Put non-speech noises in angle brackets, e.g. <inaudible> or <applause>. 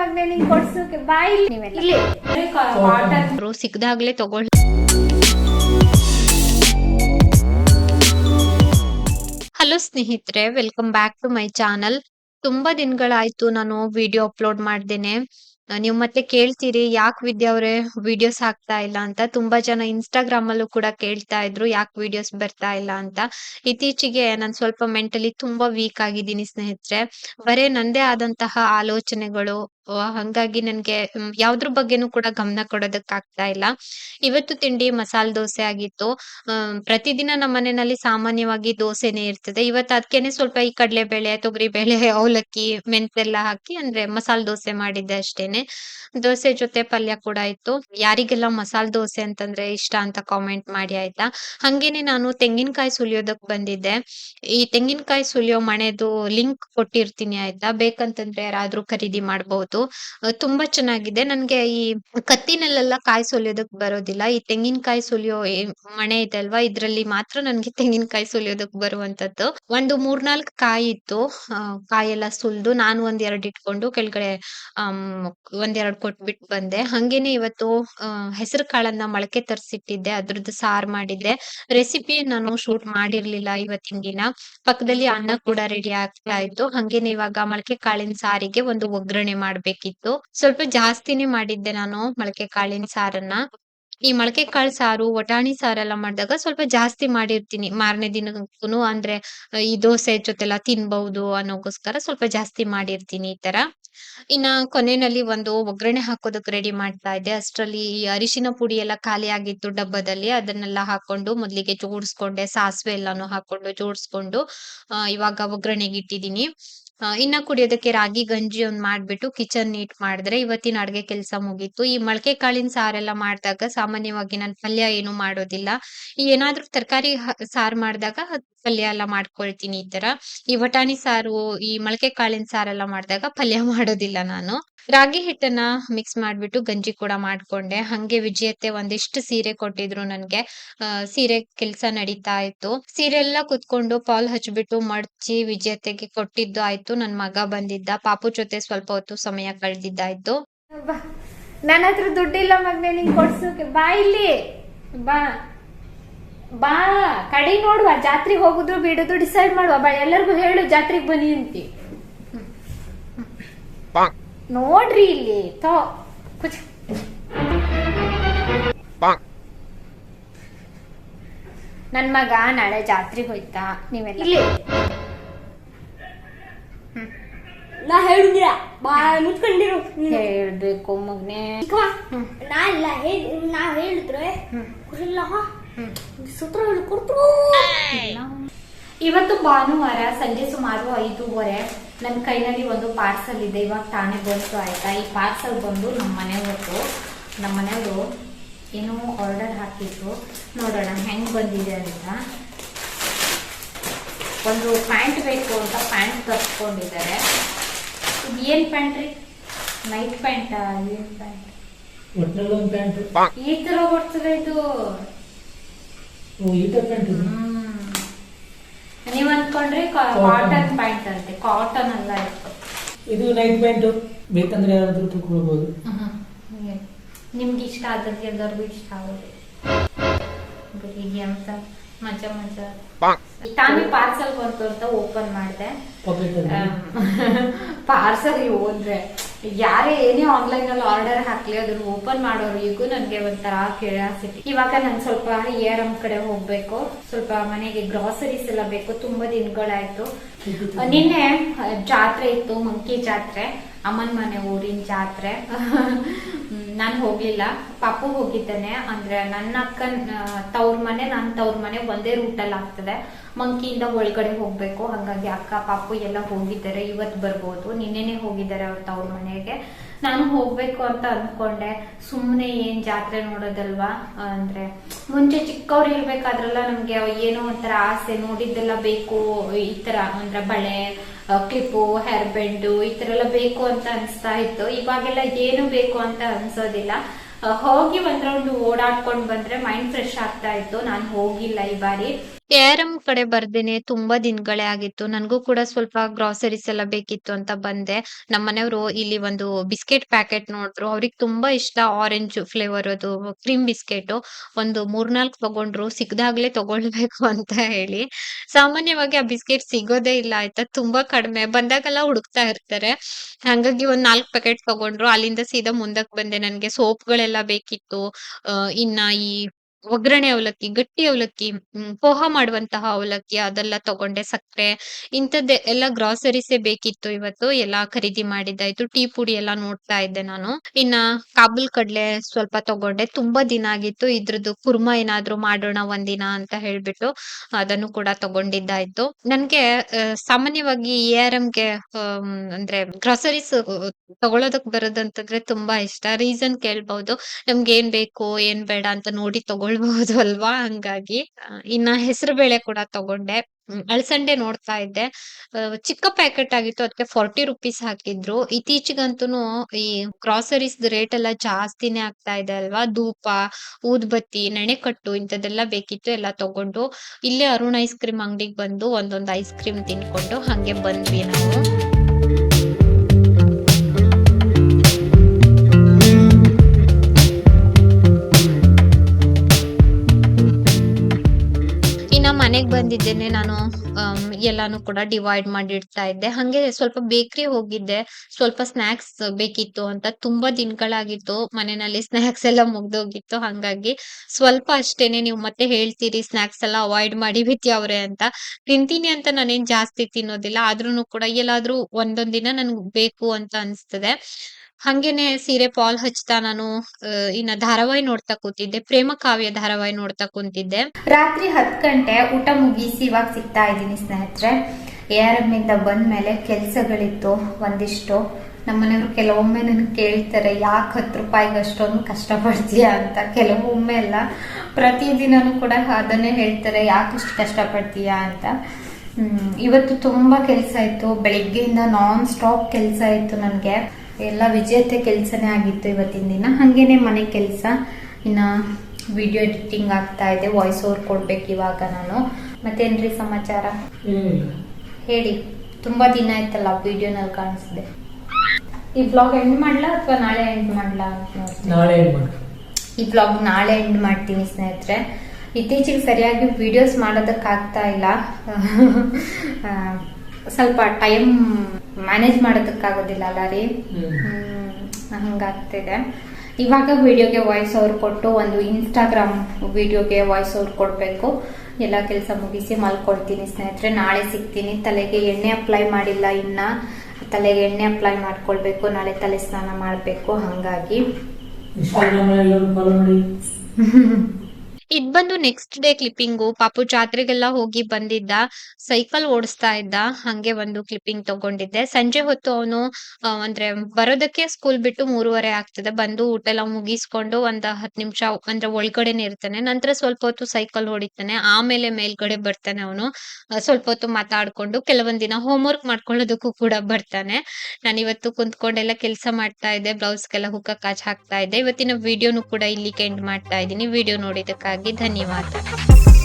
ಮಗ್ನೆ ನಿಂಗೆ ಕೊಡ್ಸೋಕೆ ಇಲ್ಲಿ ನೀವೆಲ್ಲ. ಇಲ್ಲಿ. ಕಾಟನ್ ಸಿಕ್ದಾಗ್ಲೇ ತಗೊಳ್ ಹಲೋ ಸ್ನೇಹಿತರೆ welcome back to my channel ತುಂಬಾ ದಿನಗಳಾಯ್ತು ನಾನು ವಿಡಿಯೋ ಅಪ್ಲೋಡ್ ಮಾಡ್ದೇನೆ. ನೀವ್ ನೀವು ಮತ್ತೆ ಕೇಳ್ತೀರಿ ಯಾಕೆ ವಿದ್ಯಾ ಅವರೇ ವಿಡಿಯೋಸ್ ಹಾಕ್ತಾ ಇಲ್ಲ ಅಂತ. ತುಂಬಾ ಜನ ಇನ್ಸ್ಟಾಗ್ರಾಮ್ ಅಲ್ಲೂ ಕೂಡ ಕೇಳ್ತಾ ಇದ್ರು ಯಾಕೆ ವಿಡಿಯೋಸ್ ಬರ್ತಾ ಇಲ್ಲ ಅಂತ. ಇತ್ತೀಚೆಗೆ ನಾನು ಸ್ವಲ್ಪ ಮೆಂಟಲಿ ತುಂಬಾ ವೀಕ್ ಆಗಿದ್ದೀನಿ ಸ್ನೇಹಿತರೆ. ಬರೇ ನಂದೇ ಆದಂತಹ ಆಲೋಚನೆಗಳು ಆ, ಹಂಗಾಗಿ ನನ್ಗೆ ಯಾವ್ದ್ರ ಬಗ್ಗೆನೂ ಕೂಡ ಗಮನ ಕೊಡೋದಕ್ ಆಗ್ತಾ ಇಲ್ಲ. ಇವತ್ತು ತಿಂಡಿ ಮಸಾಲ್ ದೋಸೆ ಆಗಿತ್ತು. ಪ್ರತಿದಿನ ನಮ್ಮ ಮನೆಯಲ್ಲಿ ಸಾಮಾನ್ಯವಾಗಿ ದೋಸೆನೆ ಇರ್ತದೆ. ಇವತ್ತು ಅದಕ್ಕೇನೆ ಸ್ವಲ್ಪ ಈ ಕಡಲೆಬೇಳೆ ತೊಗರಿಬೇಳೆ ಅವಲಕ್ಕಿ ಮೆಂತೆಲ್ಲ ಹಾಕಿ ಅಂದ್ರೆ ಮಸಾಲ್ ದೋಸೆ ಮಾಡಿದ್ದೆ ಅಷ್ಟೇನೆ. ದೋಸೆ ಜೊತೆ ಪಲ್ಯ ಕೂಡ ಇತ್ತು. ಯಾರಿಗೆಲ್ಲ ಮಸಾಲ್ ದೋಸೆ ಅಂತಂದ್ರೆ ಇಷ್ಟ ಅಂತ ಕಾಮೆಂಟ್ ಮಾಡಿ ಆಯ್ತಾ? ಹಂಗೇನೆ ನಾನು ತೆಂಗಿನಕಾಯಿ ಸುಲಿಯೋದಕ್ ಬಂದಿದ್ದೆ. ಈ ತೆಂಗಿನಕಾಯಿ ಸುಲಿಯೋ ಮಣೆದು ಲಿಂಕ್ ಕೊಟ್ಟಿರ್ತೀನಿ ಆಯ್ತಾ? ಬೇಕಂತಂದ್ರೆ ಯಾರಾದ್ರೂ ಖರೀದಿ ಮಾಡಬಹುದು ತುಂಬಾ ಚೆನ್ನಾಗಿದೆ. ನನಗೆ ಈ ಕತ್ತಿನಲ್ಲೆಲ್ಲ ಕಾಯಿ ಸುಲಿಯೋದಕ್ ಬರೋದಿಲ್ಲ. ಈ ತೆಂಗಿನಕಾಯಿ ಸುಲಿಯೋ ಮಣೆ ಇದೆ ಅಲ್ವಾ? ಇದ್ರಲ್ಲಿ ಮಾತ್ರ ನನ್ಗೆ ತೆಂಗಿನಕಾಯಿ ಸುಲಿಯೋದಕ್ ಬರುವಂತದ್ದು. ಒಂದು ಮೂರ್ನಾಲ್ಕು ಕಾಯಿ ಇತ್ತು. ಕಾಯೆಲ್ಲ ಸುಲ್ದು. ನಾನು ಒಂದ್ ಎರಡು ಇಟ್ಕೊಂಡು ಕೆಳಗಡೆ ಒಂದೆರಡು ಕೊಟ್ಬಿಟ್ಟು ಕೊಟ್ಬಿಟ್ ಬಂದೆ. ಹಂಗೇನೆ ಇವತ್ತು ಹೆಸರು ಕಾಳನ್ನ ಮೊಳಕೆ ತರಿಸಿಟ್ಟಿದ್ದೆ. ಅದ್ರದ್ದು ಸಾರ್ ಮಾಡಿದ್ದೆ. ರೆಸಿಪಿ ನಾನು ಶೂಟ್ ಮಾಡಿರ್ಲಿಲ್ಲ ಇವತ್ತಿನ ದಿನ. ಪಕ್ಕದಲ್ಲಿ ಅನ್ನ ಕೂಡ ರೆಡಿ ಆಗ್ತಾ ಇತ್ತು. ಹಂಗೇನೆ ಇವಾಗ ಮೊಳಕೆ ಕಾಳಿನ ಸಾರಿಗೆ ಒಂದು ಒಗ್ಗರಣೆ ಮಾಡ್ಬೇಕಿತ್ತು. ಸ್ವಲ್ಪ ಜಾಸ್ತಿನೇ ಮಾಡಿದ್ದೆ ನಾನು ಮೊಳಕೆ ಕಾಳಿನ ಸಾರನ್ನ. ಈ ಮೊಳಕೆ ಕಾಳು ಸಾರು ವಟಾಣಿ ಸಾರೆಲ್ಲ ಮಾಡಿದಾಗ ಸ್ವಲ್ಪ ಜಾಸ್ತಿ ಮಾಡಿರ್ತೀನಿ. ಮಾರನೇ ದಿನಕ್ಕೂ ಅಂದ್ರೆ ಈ ದೋಸೆ ಜೊತೆಲ್ಲ ತಿನ್ಬಹುದು ಅನ್ನೋಗೋಸ್ಕರ ಸ್ವಲ್ಪ ಜಾಸ್ತಿ ಮಾಡಿರ್ತೀನಿ ಈ ತರ. ಇನ್ನ ಕೊನೆಯಲ್ಲಿ ಒಂದು ಒಗ್ಗರಣೆ ಹಾಕೋದಕ್ಕೆ ರೆಡಿ ಮಾಡ್ತಾ ಇದ್ದೆ. ಅಷ್ಟರಲ್ಲಿ ಈ ಅರಿಶಿನ ಪುಡಿ ಎಲ್ಲ ಖಾಲಿ ಆಗಿತ್ತು ಡಬ್ಬದಲ್ಲಿ. ಅದನ್ನೆಲ್ಲ ಹಾಕೊಂಡು ಮೊದ್ಲಿಗೆ ಜೋಡಿಸ್ಕೊಂಡೆ ಸಾಸಿವೆ ಎಲ್ಲಾನು ಹಾಕೊಂಡು ಜೋಡಿಸ್ಕೊಂಡು ಇವಾಗ ಒಗ್ಗರಣೆಗೆ ಇಟ್ಟಿದೀನಿ ಆ, ಇನ್ನ ಕುಡಿಯೋದಕ್ಕೆ ರಾಗಿ, ಗಂಜಿ ಒಂದ್ ಮಾಡ್ಬಿಟ್ಟು ಕಿಚನ್ ನೀಟ್ ಮಾಡಿದ್ರೆ ಇವತ್ತಿನ ಅಡ್ಗೆ ಕೆಲಸ ಮುಗೀತು. ಈ ಮೊಳಕೆ ಕಾಳಿನ ಸಾರೆಲ್ಲ ಮಾಡಿದಾಗ ಸಾಮಾನ್ಯವಾಗಿ ನಾನು ಪಲ್ಯ ಏನು ಮಾಡೋದಿಲ್ಲ. ಏನಾದ್ರೂ ತರಕಾರಿ ಸಾರ್ ಮಾಡಿದಾಗ ಪಲ್ಯ ಎಲ್ಲ ಮಾಡ್ಕೊಳ್ತೀನಿ ಈ ತರ ಈ ಬಟಾಣಿ ಸಾರು, ಈ ಮೊಳಕೆ ಕಾಳಿನ ಸಾರೆಲ್ಲ ಮಾಡಿದಾಗ ಪಲ್ಯ ಮಾಡೋದಿಲ್ಲ ನಾನು. ರಾಗಿ ಹಿಟ್ಟನ್ನ ಮಿಕ್ಸ್ ಮಾಡ್ಬಿಟ್ಟು ಗಂಜಿ ಕೂಡ ಮಾಡ್ಕೊಂಡೆ. ಹಂಗೆ ವಿಜಯತೆ ಒಂದಿಷ್ಟು ಸೀರೆ ಕೊಟ್ಟಿದ್ರು ನನ್ಗೆ. ಆ, ಸೀರೆ ಕೆಲ್ಸ ನಡೀತಾ ಇತ್ತು. ಸೀರೆ ಎಲ್ಲ ಕುತ್ಕೊಂಡು ಪಾಲ್ ಹಚ್ಬಿಟ್ಟು ಮಡ್ಚಿ ವಿಜಯತೆಗೆ ಕೊಟ್ಟಿದ್ದು ಆಯ್ತು. ನನ್ ಮಗ ಬಂದಿದ್ದ. ಪಾಪು ಜೊತೆ ಸ್ವಲ್ಪ ಹೊತ್ತು ಸಮಯ ಕಳೆದಿದ್ದಾಯ್ತು. ಬಾ. ನನ್ನ ಹತ್ರ ದುಡ್ಡಿಲ್ಲ ಮಗ್ನೆ ನಿಂಗೆ ಕೊಡ್ಸೋಕೆ ಬಾ ಇಲ್ಲಿ. ಬಾ. ಬಾ. ಕಡೆ ನೋಡುವ. ಜಾತ್ರೆಗೆ ಹೋಗುದ್ರು ಬಿಡುದು ಡಿಸೈಡ್ ಮಾಡುವ. ಬಾ ಎಲ್ಲರಿಗೂ ಹೇಳು ಜಾತ್ರೆಗೆ ಬನ್ನಿ ಅಂತಿ. ನೋಡ್ರಿ ಇಲ್ಲಿ ತೋ ಕುಚ್ ನನ್ ಮಗ ನಾಳೆ ಜಾತ್ರೆಗೆ ಹೋಯ್ತಾ ನೀವೆಲ್ಲ ಇಲ್ಲಿ. ನಾ ಹೇಳುದಿಲ್ಲ ಬಾ ಮುಚ್ಕೊಂಡಿರು. ಹೇಳ್ಬೇಕು ಮಗ್ನೆ. ನಾ ಇಲ್ಲ ಹೇಳಿ ನಾ ಹೇಳಿದ್ರೆ ಇಲ್ಲ ಸೂತ್ರ ಹೇಳಿ ಕೊಡ್ತ್ರು ಇವತ್ತು ಭಾನುವಾರ ಸಂಜೆ ಸುಮಾರು ಐದೂವರೆ ನನ್ನ ಕೈನಲ್ಲಿ ಒಂದು ಪಾರ್ಸಲ್ ಇದೆ. ಇವಾಗ ತಾನೇ ಬಂತು ಆಯ್ತಾ? ಈ ಪಾರ್ಸಲ್ ಬಂದು ನಮ್ಮ ಮನೆಯವರು ನಮ್ಮ ಮನೆಯವರು ಏನೋ ಆರ್ಡರ್ ಹಾಕಿದ್ರು. ನೋಡೋಣ ಹೆಂಗ್ ಬಂದಿದೆ ಅಂತ. ಒಂದು ಪ್ಯಾಂಟ್ ಬೇಕು ಅಂತ ಪ್ಯಾಂಟ್ ತರ್ಸ್ಕೊಂಡಿದ್ದಾರೆ. ಇದು ಏನ್ ಪ್ಯಾಂಟ್ ರೀ? ನೈಟ್ ಪ್ಯಾಂಟಾ ಏನ್ ಪ್ಯಾಂಟ್ ಈ ತರ ಬರ್ತದೆ ಇದು ಹ್ಮ್. ಪ್ಯಾಂಟ್ ಅನ್ಕೊಂಡ್ರೆ ಕಾಟನ್ ಪ್ಯಾಂಟ್ ಅಂತೆ ಕಾಟನ್ ಅಲ್ಲ ಇದು. ನೈಟ್ ಪ್ಯಾಂಟ್ ಬೇಕಂದ್ರೆ ಯಾರಾದ್ರೂ ತಗೊಳ್ಬಹುದು ನಿಮ್ಗೆ ಇಷ್ಟ ಆಗತ್ತೆ ಎಲ್ಲರಿಗೂ ಇಷ್ಟ ಆಗೋದು. ಬೆಳಿಗ್ಗೆ ಅಂತ ಮಜಾ ಮಜಾ. ತಾನೇ ಪಾರ್ಸಲ್ ಬಂತು ಅಂತ ಓಪನ್ ಮಾಡಿದೆ. ಪಾರ್ಸಲ್ <laughs> ಹೋದ್ರೆ. ಯಾರೇ ಏನೇ ಆನ್ಲೈನ್ ಅಲ್ಲಿ ಆರ್ಡರ್ ಹಾಕ್ಲಿ ಅದನ್ನ ಓಪನ್ ಮಾಡೋರಿಗೂ ನನ್ಗೆ ಒಂಥರ ಕ್ಯೂರಿಯಾಸಿಟಿ ಇವಾಗ ನಾನು ಸ್ವಲ್ಪ ಏರಂ ಕಡೆ ಹೋಗ್ಬೇಕು. ಸ್ವಲ್ಪ ಮನೆಗೆ ಗ್ರಾಸರೀಸ್ ಎಲ್ಲ ಬೇಕು. ತುಂಬಾ ದಿನಗಳಾಯ್ತು. ನಿನ್ನೆ ಜಾತ್ರೆ ಇತ್ತು ಮಂಕಿ ಜಾತ್ರೆ. ಅಮ್ಮನ್ ಮನೆ ಊರಿನ ಜಾತ್ರೆ. <laughs> ನಾನು ಹೋಗ್ಲಿಲ್ಲ. ಪಾಪು ಹೋಗಿದ್ದಾನೆ. ಅಂದ್ರೆ ನನ್ನ ಅಕ್ಕನ್ ತವ್ರ ಮನೆ ನನ್ನ ತವ್ರ ಮನೆ ಒಂದೇ ರೂಟಲ್ಲಿ ಆಗ್ತದೆ. ಮಂಕಿಯಿಂದ ಒಳಗಡೆ ಹೋಗ್ಬೇಕು. ಹಾಗಾಗಿ ಅಕ್ಕ ಪಾಪು ಎಲ್ಲ ಹೋಗಿದ್ದಾರೆ. ಇವತ್ತು ಬರ್ಬೋದು. ನಿನ್ನೆನೆ ಹೋಗಿದ್ದಾರೆ ಅವ್ರ ತವ್ರ ಮನೆಗೆ. ನಾನು ಹೋಗ್ಬೇಕು ಅಂತ ಅನ್ಕೊಂಡೆ. ಸುಮ್ಮನೆ ಏನ್ ಜಾತ್ರೆ ನೋಡೋದಲ್ವಾ? ಅಂದ್ರೆ ಮುಂಚೆ ಚಿಕ್ಕವ್ರು ಇರ್ಬೇಕಾದ್ರಲ್ಲ ನಮ್ಗೆ ಏನೋ ಒಂಥರ ಆಸೆ, ನೋಡಿದ್ದೆಲ್ಲ ಬೇಕು, ಈ ತರ, ಅಂದ್ರೆ ಬಳೆ ಕ್ಲಿಪ್ಪು ಹೇರ್ ಬೆಂಡು ಈ ತರ ಎಲ್ಲ ಬೇಕು ಅಂತ ಅನ್ಸ್ತಾ ಇತ್ತು. ಇವಾಗೆಲ್ಲ ಏನು ಬೇಕು ಅಂತ ಅನ್ಸೋದಿಲ್ಲ. ಹೋಗಿ ಒಂದ್ರೌಂಡ್ ಓಡಾಡ್ಕೊಂಡ್ ಬಂದ್ರೆ ಮೈಂಡ್ ಫ್ರೆಶ್ ಆಗ್ತಾ ಇತ್ತು. ನಾನು ಹೋಗಿಲ್ಲ ಈ ಬಾರಿ. ಎ.ಆರ್.ಎಂ ಕಡೆ ಬರ್ದೇನೆ ತುಂಬಾ ದಿನಗಳೇ ಆಗಿತ್ತು. ನನ್ಗೂ ಕೂಡ ಸ್ವಲ್ಪ ಗ್ರಾಸರೀಸ್ ಎಲ್ಲ ಬೇಕಿತ್ತು ಅಂತ ಬಂದೆ. ನಮ್ಮನೆಯವ್ರು ಇಲ್ಲಿ ಒಂದು ಬಿಸ್ಕೆಟ್ ಪ್ಯಾಕೆಟ್ ನೋಡಿದ್ರು. ಅವ್ರಿಗೆ ತುಂಬಾ ಇಷ್ಟ ಆರೆಂಜ್ ಫ್ಲೇವರ್ ಅದು ಕ್ರೀಮ್ ಬಿಸ್ಕೆಟ್ ಒಂದು 3, 4 ತಗೊಂಡ್ರು. ಸಿಕ್ದಾಗ್ಲೇ ತಗೊಳ್ಬೇಕು <laughs> ಅಂತ ಹೇಳಿ. ಸಾಮಾನ್ಯವಾಗಿ ಆ ಬಿಸ್ಕೆಟ್ ಸಿಗೋದೇ ಇಲ್ಲ ಆಯ್ತಾ. ತುಂಬಾ ಕಡಿಮೆ. ಬಂದಾಗೆಲ್ಲ ಹುಡುಕ್ತಾ ಇರ್ತಾರೆ. ಹಂಗಾಗಿ ಒಂದ್ 4 ಪ್ಯಾಕೆಟ್ ತಗೊಂಡ್ರು. ಅಲ್ಲಿಂದ ಸೀದಾ ಮುಂದಕ್ ಬಂದೆ. ನನ್ಗೆ ಸೋಪ್‌ಗಳೆಲ್ಲ ಬೇಕಿತ್ತು. ಇನ್ನ ಈ ಒಗ್ಗರಣೆ ಅವಲಕ್ಕಿ, ಗಟ್ಟಿ ಅವಲಕ್ಕಿ, ಪೋಹ ಮಾಡುವಂತಹ ಅವಲಕ್ಕಿ ಅದೆಲ್ಲ ತಗೊಂಡೆ. ಸಕ್ಕರೆ ಇಂಥದ್ದೇ ಎಲ್ಲ ಗ್ರಾಸರೀಸೇ ಬೇಕಿತ್ತು ಇವತ್ತು. ಎಲ್ಲಾ ಖರೀದಿ ಮಾಡಿದ್ದಾಯ್ತು. ಟೀ ಪುಡಿ ಎಲ್ಲ ನೋಡ್ತಾ ಇದ್ದೆ ನಾನು. ಇನ್ನ ಕಾಬುಲ್ ಕಡ್ಲೆ ಸ್ವಲ್ಪ ತಗೊಂಡೆ. ತುಂಬಾ ದಿನ ಆಗಿತ್ತು. ಇದ್ರದ್ದು ಕುರ್ಮಾ ಏನಾದ್ರು ಮಾಡೋಣ ಒಂದಿನ ಅಂತ ಹೇಳ್ಬಿಟ್ಟು ಅದನ್ನು ಕೂಡ ತಗೊಂಡಿದ್ದಾಯ್ತು. ನನ್ಗೆ ಸಾಮಾನ್ಯವಾಗಿ ಸಾಮಾನ್ಯವಾಗಿ ಎ.ಆರ್.ಎಂಗೆ ಗೆ ಅಂದ್ರೆ ಗ್ರಾಸರೀಸ್ ತಗೊಳೋದಕ್ ಬರೋದಂತಂದ್ರೆ ತುಂಬಾ ಇಷ್ಟ. ರೀಸನ್ ಕೇಳ್ಬಹುದು. ನಮ್ಗೆ ಏನ್ ಬೇಕು, ಏನ್ ಬೇಡ ಅಂತ ನೋಡಿ ತಗೊಳ್ಬಹುದು ಅಲ್ವಾ? ಹಂಗಾಗಿ. ಇನ್ನ ಹೆಸರು ಬೇಳೆ ಕೂಡ ತಗೊಂಡೆ. ಅಳ್ಸಂಡೆ ನೋಡ್ತಾ ಇದ್ದೆ. ಚಿಕ್ಕ ಪ್ಯಾಕೆಟ್ ಆಗಿತ್ತು. ಅದಕ್ಕೆ 40 ರುಪೀಸ್ ಹಾಕಿದ್ರು. ಇತ್ತೀಚಿಗಂತೂನು ಈ ಗ್ರಾಸರೀಸ್ ರೇಟ್ ಎಲ್ಲ ಜಾಸ್ತಿನೇ ಆಗ್ತಾ ಇದೆ ಅಲ್ವಾ? ಧೂಪ, ಊದ್ಬತ್ತಿ, ನೆನೆಕಟ್ಟು ಇಂಥದ್ದೆಲ್ಲ ಬೇಕಿತ್ತು. ಎಲ್ಲ ತಗೊಂಡು ಇಲ್ಲೇ ಅರುಣ್ ಐಸ್ ಕ್ರೀಮ್ ಅಂಗಡಿಗೆ ಬಂದು ಒಂದೊಂದು ಐಸ್ ಕ್ರೀಮ್ ತಿನ್ಕೊಂಡು ಹಂಗೆ ಬಂದ್ವಿ ನಾವು. ಮನೆಗ್ ಬಂದಿದ್ದೇನೆ ನಾನು ಎಲ್ಲಾನು ಕೂಡ ಡಿವೈಡ್ ಮಾಡಿ ಇಡ್ತಾ ಇದ್ದೆ. ಹಂಗೆ ಸ್ವಲ್ಪ ಬೇಕರಿ ಹೋಗಿದ್ದೆ. ಸ್ವಲ್ಪ ಸ್ನಾಕ್ಸ್ ಬೇಕಿತ್ತು ಅಂತ. ತುಂಬಾ ದಿನಗಳಾಗಿತ್ತು. ಮನೆಯಲ್ಲಿ ಸ್ನಾಕ್ಸ್ ಎಲ್ಲ ಮುಗ್ದೋಗಿತ್ತು. ಹಂಗಾಗಿ ಸ್ವಲ್ಪ ಅಷ್ಟೇನೆ ನೀವು ಮತ್ತೆ ಹೇಳ್ತೀರಿ ಸ್ನಾಕ್ಸ್ ಎಲ್ಲ ಅವಾಯ್ಡ್ ಮಾಡಿ ಬಿತ್ತಿ ಅವ್ರೆ ಅಂತ. ತಿಂತೀನಿ ಅಂತ ನಾನೇನ್ ಜಾಸ್ತಿ ತಿನ್ನೋದಿಲ್ಲ. ಆದ್ರೂ ಕೂಡ ಎಲ್ಲಾದ್ರೂ ಒಂದೊಂದ್ ದಿನ ನನ್ಗೆ ಬೇಕು ಅಂತ ಅನ್ಸ್ತದೆ. ಹಂಗೇನೆ ಸೀರೆ ಪಾಲ್ ಹಚ್ತಾ ನಾನು ಇನ್ನ ಧಾರಾವಾಹಿ ನೋಡ್ತಾ ಕೂತಿದ್ದೆ. ಪ್ರೇಮ ಕಾವ್ಯ ಧಾರಾವಾಹಿ ನೋಡ್ತಾ ಕುಂತಿದ್ದೆ. ರಾತ್ರಿ ಹತ್ತು ಗಂಟೆ ಊಟ ಮುಗಿಸಿ ಇವಾಗ ಸಿಗ್ತಾ ಇದ್ದೀನಿ ಸ್ನೇಹಿತರೆ ಎ ಆರ್ ಎಂ ಇಂದ ಬಂದ್ಮೇಲೆ ಕೆಲಸಗಳಿತ್ತು ಒಂದಿಷ್ಟು. ನಮ್ಮನೆಯವರು ಕೆಲವೊಮ್ಮೆ ನನಗೆ ಕೇಳ್ತಾರೆ, ಯಾಕೆ ಹತ್ತು ರೂಪಾಯಿಗೆ ಅಷ್ಟೊಂದು ಕಷ್ಟಪಡ್ತೀಯಾ? ಅಂತ. ಕೆಲವೊಮ್ಮೆ ಎಲ್ಲ ಪ್ರತಿದಿನನೂ ಕೂಡ ಅದನ್ನೇ ಹೇಳ್ತಾರೆ, ಯಾಕೆ ಇಷ್ಟು ಕಷ್ಟಪಡ್ತೀಯಾ? ಅಂತ. ಇವತ್ತು ತುಂಬಾ ಕೆಲಸ ಇತ್ತು. ಬೆಳಿಗ್ಗೆಯಿಂದ ನಾನ್ ಸ್ಟಾಪ್ ಕೆಲಸ ಇತ್ತು ನನಗೆ. ಎಲ್ಲ ವಿಜೇತೆ ಕೆಲಸನೇ ಆಗಿತ್ತು ಇವತ್ತಿನ ದಿನ. ಹಾಗೇನೆ ಮನೆ ಕೆಲಸ. ಇನ್ನ ವಿಡಿಯೋ ಎಡಿಟಿಂಗ್ ಆಗ್ತಾ ಇದೆ ವಾಯ್ಸ್ ಓವರ್ ಕೊಡ್ಬೇಕು ಇವಾಗ ನಾನು. ಮತ್ತೇನ್ರಿ ಸಮಾಚಾರ? ಹೇಳಿ. ತುಂಬಾ ದಿನ ಆಯ್ತಲ್ಲ ವಿಡಿಯೋನಲ್ಲಿ ಕಾಣಿಸಿದೆ. ಈ ಬ್ಲಾಗ್ ಎಂಡ್ ಮಾಡ್ಲಾ ಅಥವಾ ನಾಳೆ ಎಂಡ್ ಮಾಡ್ಲಾ ನಾಳೆ ಮಾಡಿ ಈ ಬ್ಲಾಗ್ ನಾಳೆ ಎಂಡ್ ಮಾಡ್ತೀನಿ ಸ್ನೇಹಿತರೆ. ಇತ್ತೀಚೆಗೆ ಸರಿಯಾಗಿ ವಿಡಿಯೋಸ್ ಮಾಡೋದಕ್ಕಾಗ್ತಾ ಇಲ್ಲ. ಸ್ವಲ್ಪ ಟೈಮ್ ಮ್ಯಾನೇಜ್ ಮಾಡೋದಕ್ಕಾಗೋದಿಲ್ಲ ಅಲ್ಲ ರೀ? ಹಂಗಾಗ್ತಿದೆ. ಇವಾಗ ವಿಡಿಯೋಗೆ ವಾಯ್ಸ್ ಓವರ್ ಕೊಟ್ಟು ಒಂದು ಇನ್ಸ್ಟಾಗ್ರಾಮ್ ವಿಡಿಯೋಗೆ ವಾಯ್ಸ್ ಓವರ್ ಕೊಡಬೇಕು. ಎಲ್ಲ ಕೆಲಸ ಮುಗಿಸಿ ಮಲ್ಕೊಳ್ತೀನಿ ಸ್ನೇಹಿತರೆ ನಾಳೆ ಸಿಗ್ತೀನಿ. ತಲೆಗೆ ಎಣ್ಣೆ ಅಪ್ಲೈ ಮಾಡಿಲ್ಲ ಇನ್ನ. ತಲೆಗೆ ಎಣ್ಣೆ ಅಪ್ಲೈ ಮಾಡ್ಕೊಳ್ಬೇಕು ನಾಳೆ ತಲೆ ಸ್ನಾನ ಮಾಡಬೇಕು ಹಾಗಾಗಿ. <laughs> ಇದ್ ಬಂದು ನೆಕ್ಸ್ಟ್ ಡೇ ಕ್ಲಿಪ್ಪಿಂಗು. ಪಾಪು ಜಾತ್ರೆಗೆಲ್ಲ ಹೋಗಿ ಬಂದಿದ್ದ. ಸೈಕಲ್ ಓಡಿಸ್ತಾ ಇದ್ದ. ಹಂಗೆ ಒಂದು ಕ್ಲಿಪ್ಪಿಂಗ್ ತಗೊಂಡಿದ್ದೆ. ಸಂಜೆ ಹೊತ್ತು ಅವನು ಅಂದ್ರೆ ಬರೋದಕ್ಕೆ ಸ್ಕೂಲ್ ಬಿಟ್ಟು 3:30 ಆಗ್ತದೆ. ಬಂದು ಊಟ ಎಲ್ಲ ಮುಗಿಸ್ಕೊಂಡು ಒಂದ್ 10 ನಿಮಿಷ, ಅಂದ್ರೆ ಒಳಗಡೆನೆ ಇರ್ತಾನೆ. ನಂತರ ಸ್ವಲ್ಪ ಹೊತ್ತು ಸೈಕಲ್ ಹೊಡಿತಾನೆ. ಆಮೇಲೆ ಮೇಲ್ಗಡೆ ಬರ್ತಾನೆ ಅವನು. ಸ್ವಲ್ಪ ಹೊತ್ತು ಮಾತಾಡ್ಕೊಂಡು ಕೆಲವೊಂದ್ ದಿನ ಹೋಮ್ ವರ್ಕ್ ಮಾಡ್ಕೊಳ್ಳೋದಕ್ಕೂ ಕೂಡ ಬರ್ತಾನೆ. ನಾನು ಇವತ್ತು ಕುಂತ್ಕೊಂಡೆಲ್ಲ ಕೆಲಸ ಮಾಡ್ತಾ ಇದ್ದೆ. ಬ್ಲೌಸ್ಗೆಲ್ಲ ಹುಕ್ಕ ಕಾಚ್ ಹಾಕ್ತಾ ಇದ್ದೆ. ಇವತ್ತಿನ ವಿಡಿಯೋನು ಕೂಡ ಇಲ್ಲಿಗೆ ಎಂಡ್ ಮಾಡ್ತಾ ಇದ್ದೀನಿ. ವಿಡಿಯೋ લાગે ધન્યવાદ